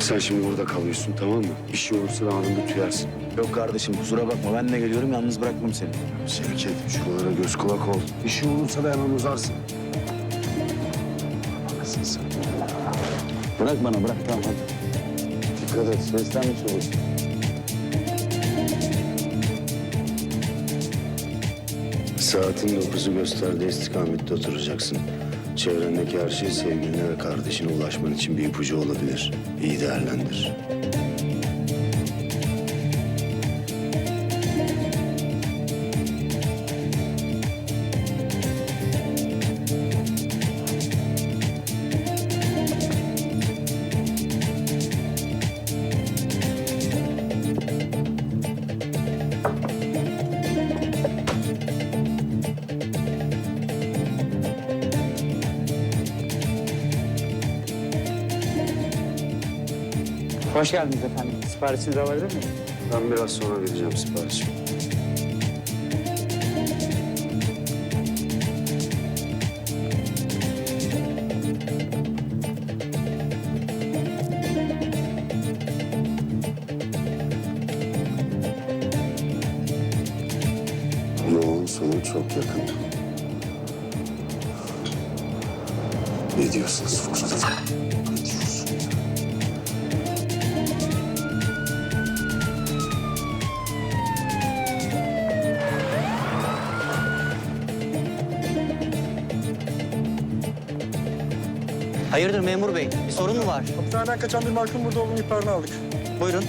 Sen şimdi burada kalıyorsun tamam mı? Bir şey olursa da anında tüyersin. Yok kardeşim kusura bakma ben de geliyorum yalnız bırakmam seni. Sevket şuralara göz kulak ol. Bir şey olursa da hemen uzarsın. Haklısın sen. Bırak bana bırak tamam hadi. Dikkat et. Seslenmiş olursun. Saatin dokuzu gösterdiği istikamette oturacaksın. Çevrendeki her şey sevgiline ve kardeşine ulaşman için bir ipucu olabilir. İyi değerlendir. Hoş geldiniz efendim. Siparişinizi alabilir miyim? Ben biraz sonra vereceğim siparişi. Sonu çok yakın. Ne diyorsunuz Fırsat? Hayırdır memur bey? Bir sorun mu var? Hapishaneden kaçan bir mahkum burada olduğunu ihbarını aldık. Buyurun.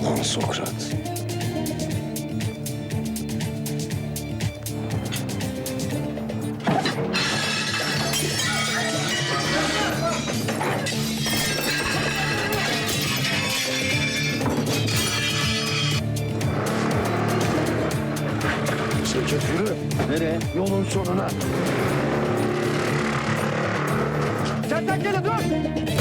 Ulan Sokrat. Şevket yürü. Nereye? Yolun sonuna. Sen gel dur!